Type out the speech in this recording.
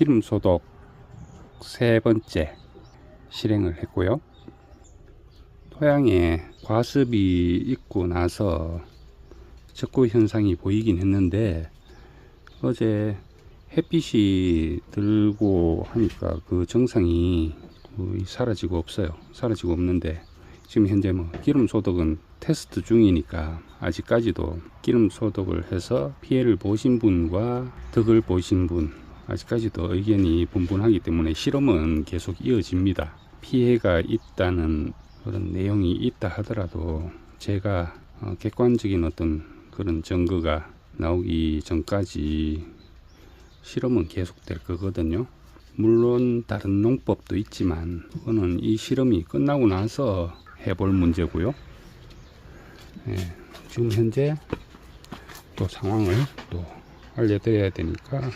기름 소독 세 번째 실행을 했고요. 토양에 과습이 있고 나서 적고 현상이 보이긴 했는데 어제 햇빛이 들고 하니까 그 거의 사라지고 없어요. 사라지고 없는데 지금 현재 뭐 기름 소독은 테스트 중이니까 아직까지도 기름 소독을 해서 피해를 보신 분과 덕을 보신 분 아직까지도 의견이 분분하기 때문에 실험은 계속 이어집니다. 피해가 있다는 그런 내용이 있다 하더라도 제가 어, 객관적인 어떤 그런 증거가 나오기 전까지 실험은 계속 될 거거든요. 물론 다른 농법도 있지만 그거는 이 실험이 끝나고 나서 해볼 문제고요. 예, 지금 현재 또 상황을 또 알려드려야 되니까